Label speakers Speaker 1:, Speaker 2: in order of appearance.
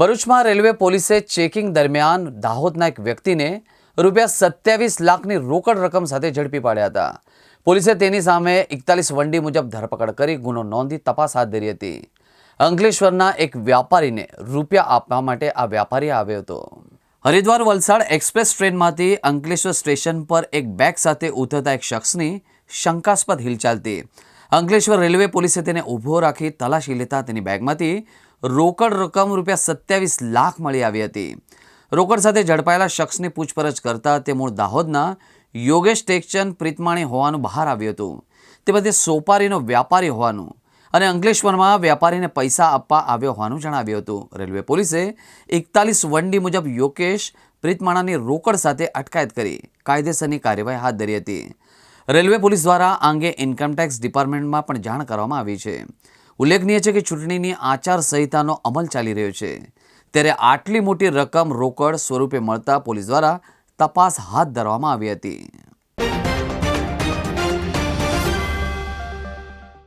Speaker 1: ભરૂચમાં રેલવે પોલીસે ચેકિંગ દરમિયાન દાહોદના એક વ્યક્તિને રૂપિયા સત્યાવીસ લાખની રોકડ રકમ સાથે ઝડપી પાડ્યા હતા. પોલીસે તેની સામે એકતાલીસ વંડી મુજબ ધરપકડ કરી ગુનો નોંધી તપાસ હાથ ધરી હતી. અંકલેશ્વરના એક વ્યાપારીને રૂપિયા આપવા માટે આ વ્યાપારી આવ્યો હતો. હરિદ્વાર વલસાડ એક્સપ્રેસ ટ્રેનમાંથી અંકલેશ્વર સ્ટેશન પર એક બેગ સાથે ઉતરતા એક શખ્સની શંકાસ્પદ હિલચાલતી અંકલેશ્વર રેલવે પોલીસે તેને ઊભો રાખી તલાશી લેતા તેની બેગમાંથી રોકડ રકમ રૂપિયા સત્યાવીસ લાખ મળી આવી હતી. રોકડ સાથે ઝડપાયેલા શખ્સની પૂછપરછ કરતા તે મૂળ દાહોદના યોગેશ ટેકચંદ પ્રીતમાણી હોવાનું બહાર આવ્યું હતું. તે બધે સોપારીનો વ્યાપારી હોવાનું અને અંકલેશ્વરમાં વ્યાપારીને પૈસા આપવા આવ્યો હોવાનું જણાવ્યું હતું. રેલવે પોલીસે એકતાલીસ વંડી મુજબ યોકેશ પ્રીતમાણાની રોકડ સાથે અટકાયત કરી કાયદેસરની કાર્યવાહી હાથ ધરી હતી. રેલવે પોલીસ દ્વારા આ અંગે ઇન્કમટેક્સ ડિપાર્ટમેન્ટમાં પણ જાણ કરવામાં આવી છે. ઉલ્લેખનીય છે કે ચૂંટણીની આચારસંહિતાનો અમલ ચાલી રહ્યો છે. ત્યારે આટલી મોટી રકમ રોકડ સ્વરૂપે મળતા પોલીસ દ્વારા તપાસ હાથ ધરવામાં આવી હતી.